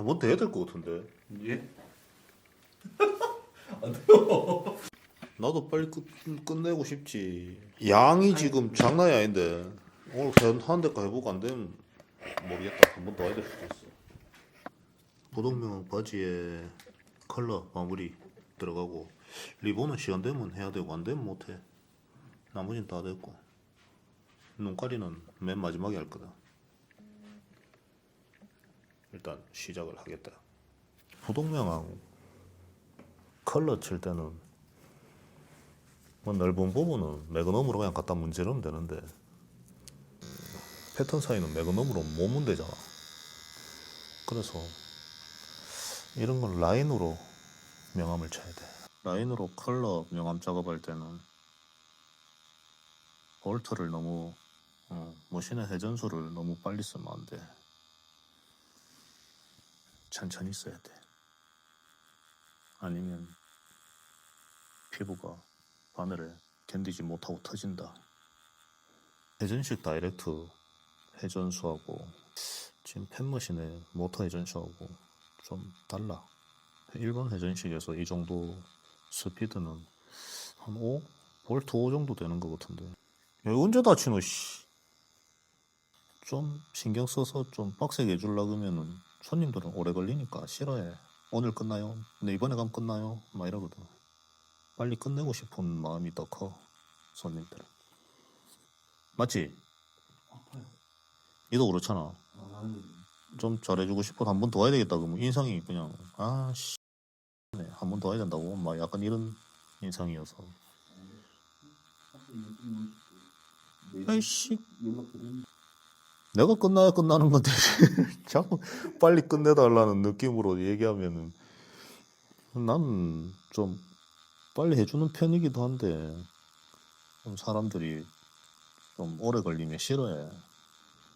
한번 더 해야 될 것 같은데. 예? 나도 빨리 끝, 끝내고 싶지. 양이 지금 장난이 아닌데 오늘 한 대까 해보고 안 되면 모르겠다. 한 번 더 해야 될 수도 있어. 부동명 바지에 컬러 마무리 들어가고 리본은 시간 되면 해야 되고 안 되면 못 해. 나머지는 다 됐고 눈가리는 맨 마지막에 할 거다. 일단 시작을 하겠다. 부동명하고 컬러 칠 때는 뭐 넓은 부분은 매그넘으로 그냥 갖다 문지르면 되는데 패턴 사이는 매그넘으로 못 문대잖아. 그래서 이런 건 라인으로 명암을 쳐야 돼. 라인으로 컬러 명암 작업할 때는 볼트를 너무 어, 머신의 회전수를 너무 빨리 쓰면 안 돼. 천천히 써야 돼. 아니면 피부가 바늘을 견디지 못하고 터진다. 회전식 다이렉트 회전수하고 지금 팬머신의 모터 회전수하고 좀 달라. 일반 회전식에서 이 정도 스피드는 한 5? 볼트 5 정도 되는 것 같은데. 야, 언제 다치노, 씨. 좀 신경 써서 좀 빡세게 해주려 그러면은 손님들은 오래 걸리니까 싫어해. 오늘 끝나요? 네, 이번에 가면 끝나요? 막 이러거든. 빨리 끝내고 싶은 마음이 더 커, 손님들은. 맞지? 아파요. 니도 그렇잖아. 아, 좀 잘해주고 싶어 한 번 더 해야 되겠다 그러면 인상이 그냥 아씨 네, 한번 더 해야 된다고 막 약간 이런 인상이어서 아이씨 연락 드린 내가 끝나야 끝나는 건데. 자꾸 빨리 끝내달라는 느낌으로 얘기하면은 나는 좀 빨리 해주는 편이기도 한데 좀 사람들이 좀 오래 걸리면 싫어해.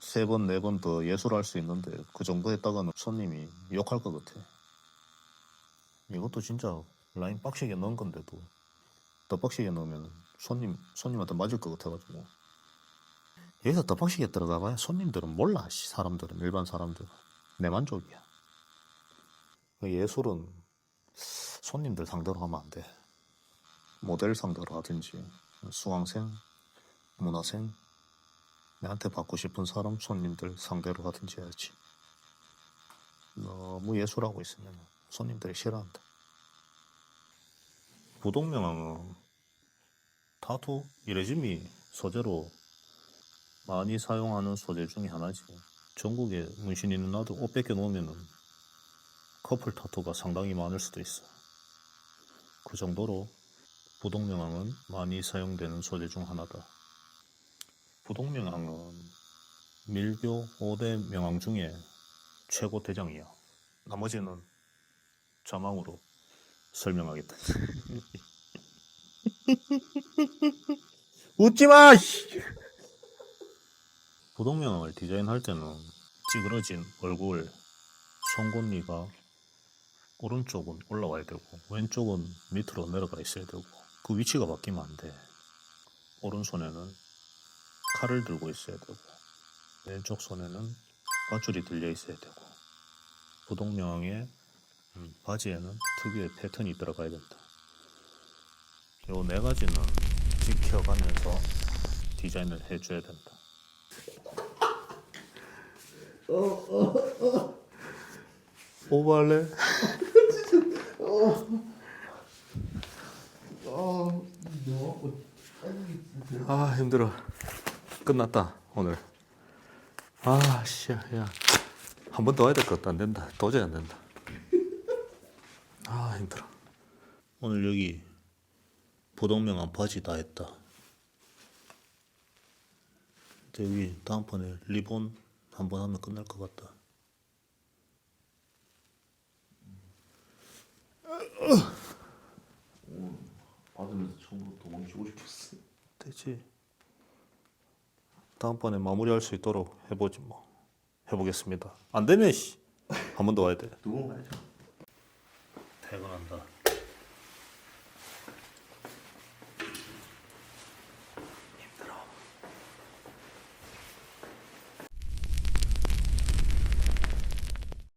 세 번 네 번 더 예술할 수 있는데 그 정도 했다가는 손님이 욕할 것 같아. 이것도 진짜 라인 빡시게 넣은 건데도 더 빡시게 넣으면 손님 손님한테 맞을 것 같아가지고 여기서 더 빡시게 들어가봐야 손님들은 몰라 씨, 사람들은 일반 사람들은. 내 만족이야. 그 예술은 손님들 상대로 하면 안돼. 모델 상대로 하든지 수강생 문화생 내한테 받고 싶은 사람 손님들 상대로 하든지 해야지. 너무 예술하고 있으면 손님들이 싫어한다. 부동명함은 타투 이레짐이 소재로 많이 사용하는 소재 중에 하나지. 전국에 문신 있는 나도 옷 벗겨 놓으면은 커플 타투가 상당히 많을 수도 있어. 그 정도로 부동명항은 많이 사용되는 소재 중 하나다. 부동명항은 밀교 5대 명항 중에 최고 대장이야. 나머지는 자망으로 설명하겠다. 웃지 마! 씨! 부동명을 디자인할 때는 찌그러진 얼굴, 송곳니가 오른쪽은 올라와야 되고 왼쪽은 밑으로 내려가 있어야 되고 그 위치가 바뀌면 안 돼. 오른손에는 칼을 들고 있어야 되고 왼쪽 손에는 밧줄이 들려 있어야 되고 부동명의 음, 바지에는 특유의 패턴이 들어가야 된다. 요 네 가지는 지켜가면서 디자인을 해줘야 된다. 오버할래? 아 힘들어. 끝났다 오늘. 아 씨야 야. 한 번 더 해야 될 것 같다 안 된다. 도저히 안 된다. 아 힘들어. 오늘 여기 부동명한 바지 다 했다. 여기 다음번에 리본 한 번 하면 끝날 것 같다. 받으면서 처음으로 도망치고 싶었어. 되지. 다음번에 마무리할 수 있도록 해보지 뭐. 해보겠습니다. 안 되면 씨. 한 번 더 와야 돼. 두번 가야죠. 퇴근한다.